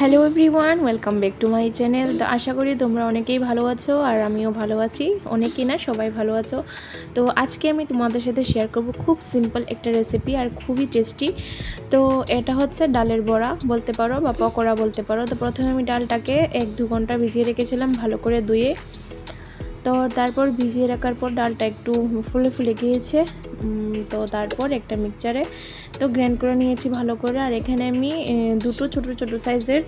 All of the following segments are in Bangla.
Hello everyone welcome back to my channel তো আশা করি তোমরা অনেকেই ভালো আছো আর আমিও ভালো আছি। অনেকেই না, সবাই ভালো আছো। তো আজকে আমি তোমাদের সাথে শেয়ার করব খুব সিম্পল একটা রেসিপি আর খুবই টেস্টি তো এটা হচ্ছে ডালের বড়া বলতে পারো বা পকোড়া বলতে পারো। তো প্রথমে আমি ডালটাকে এক দু ঘণ্টা ভিজিয়ে রেখেছিলাম ভালো করে ধুয়ে। তো তারপর ভিজিয়ে রাখার পর ডালটা একটু ফুলে ফুলে গিয়েছে। তো তারপর একটা মিক্সচারে তো গ্র্যান্ড করে নিয়েছি ভালো করে। আর এখানে আমি দুটো ছোট ছোট সাইজের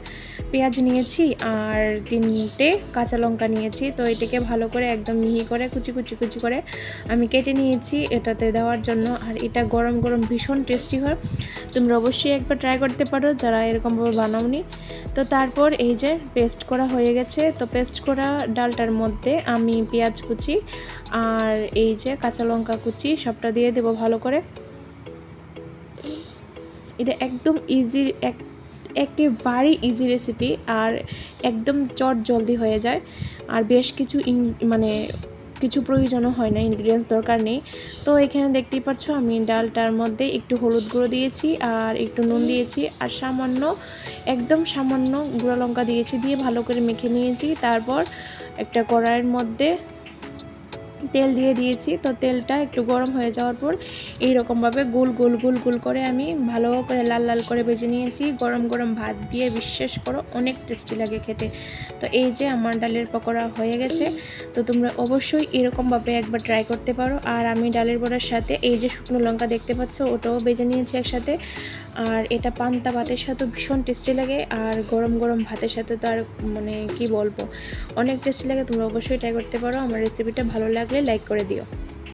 পেঁয়াজ নিয়েছি আর তিনটে কাঁচা লঙ্কা নিয়েছি। তো এটাকে ভালো করে একদম মিহি করে, কুচি কুচি কুচি করে আমি কেটে নিয়েছি এটাতে দেওয়ার জন্য। আর এটা গরম গরম ভীষণ টেস্টি হয়। তোমরা অবশ্যই একবার ট্রাই করতে পারো যারা এরকমভাবে বানাওনি। তো তারপর এই যে পেস্ট করা হয়ে গেছে। তো পেস্ট করা ডালটার মধ্যে আমি পেঁয়াজ কুচি আর এই যে কাঁচা লঙ্কা কুচি সবটা দিয়ে দেবো ভালো করে। এটা একদম ইজি এক একেবারে ইজি রেসিপি আর একদম চট জলদি হয়ে যায়। আর বেশ কিছু ইন- মানে কিছু প্রয়োজনও হয় না ইনগ্রিডিয়েন্টস দরকার নেই। তো এখানে দেখতেই পাচ্ছ আমি ডালটার মধ্যে একটু হলুদ গুঁড়ো দিয়েছি আর একটু নুন দিয়েছি আর সামান্য, একদম সামান্য গুঁড়ো লঙ্কা দিয়েছি দিয়ে ভালো করে মেখে নিয়েছি। তারপর একটা কড়াইয়ের মধ্যে তেল দিয়ে দিয়েছি। তো তেলটা একটু গরম হয়ে যাওয়ার পর এই রকমভাবে গোল গোল গোল গোল করে আমি ভালো করে লাল লাল করে ভেজে নিয়েছি। গরম গরম ভাত দিয়ে বিশ্বাস করো, অনেক টেস্টি লাগে খেতে। তো এই যে আমার ডালের পকোড়া হয়ে গেছে। তো তোমরা অবশ্যই এরকমভাবে একবার ট্রাই করতে পারো। আর আমি ডালের বড়ার সাথে এই যে শুকনো লঙ্কা দেখতে পাচ্ছ, ওটাও ভেজে নিয়েছি একসাথে। আর এটা পান্তা ভাতের সাথে ভীষণ টেস্টি লাগে, আর গরম গরম ভাতের সাথে তো আর মানে কি বলব? অনেক টেস্টি লাগে, তোমরা অবশ্যই ট্রাই করতে পারো। আমার রেসিপিটা ভালো লাগলে লাইক করে দিও।